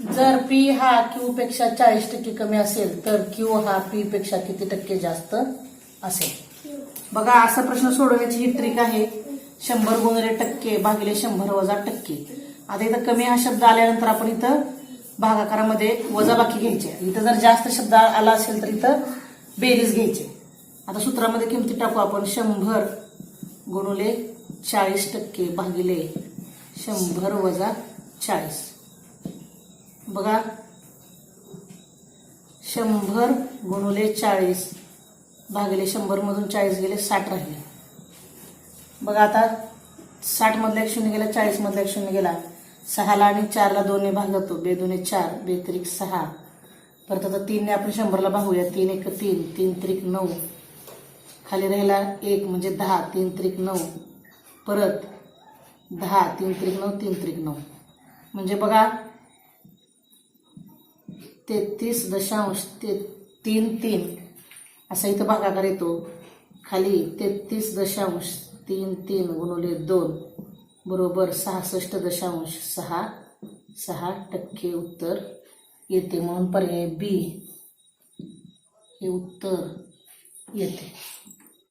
जर पी हा क्यू पेक्षा चाळीस टक्के कमी असेल तर क्यू हा पी पेक्षा किती टक्के जास्त असेल? बघा असा प्रश्न सोडवण्याची ही ट्रिक आहे. शंभर गुणिले टक्के भागिले शंभर वजा टक्के. आता इथं कमी हा शब्द आल्यानंतर आपण इथं भागाकारामध्ये वजाबाकी घ्यायचे इथं जर जास्त शब्द आला असेल तर इथं बेरीज घ्यायचे आता सूत्रामध्ये किमती टाकू आपण. शंभर गुणुले चाळीस टक्के भागिले शंभर वजा चाळीस. बघा. शंभर गुणुले चाळीस भागिले शंभरमधून चाळीस गेले साठ राहिले. बघा आता साठमधला एक शून्य गेला चाळीसमधला एक शून्य गेला. सहाला आणि चारला दोनने भागवतो बेदोने चार बेत्रिक सहा. परत आता तीनने आपण शंभरला भागूया तीन एक तीन तीन त्रिक नऊ. खाली राहिला एक म्हणजे दहा तीन त्रिक नऊ. परत दहा तीन त्रिक नऊ तीन त्रिक नऊ. म्हणजे बघा तेहतीस दशांश ते तीन तीन. असा इथं भागाकार येतो. खाली तेहतीस दशांश तीन तीन गुणवले दोन. बरोबर सहासष्ट दशांश सहा सहा टक्के उत्तर येते. म्हणून पर्याय बी हे उत्तर येते.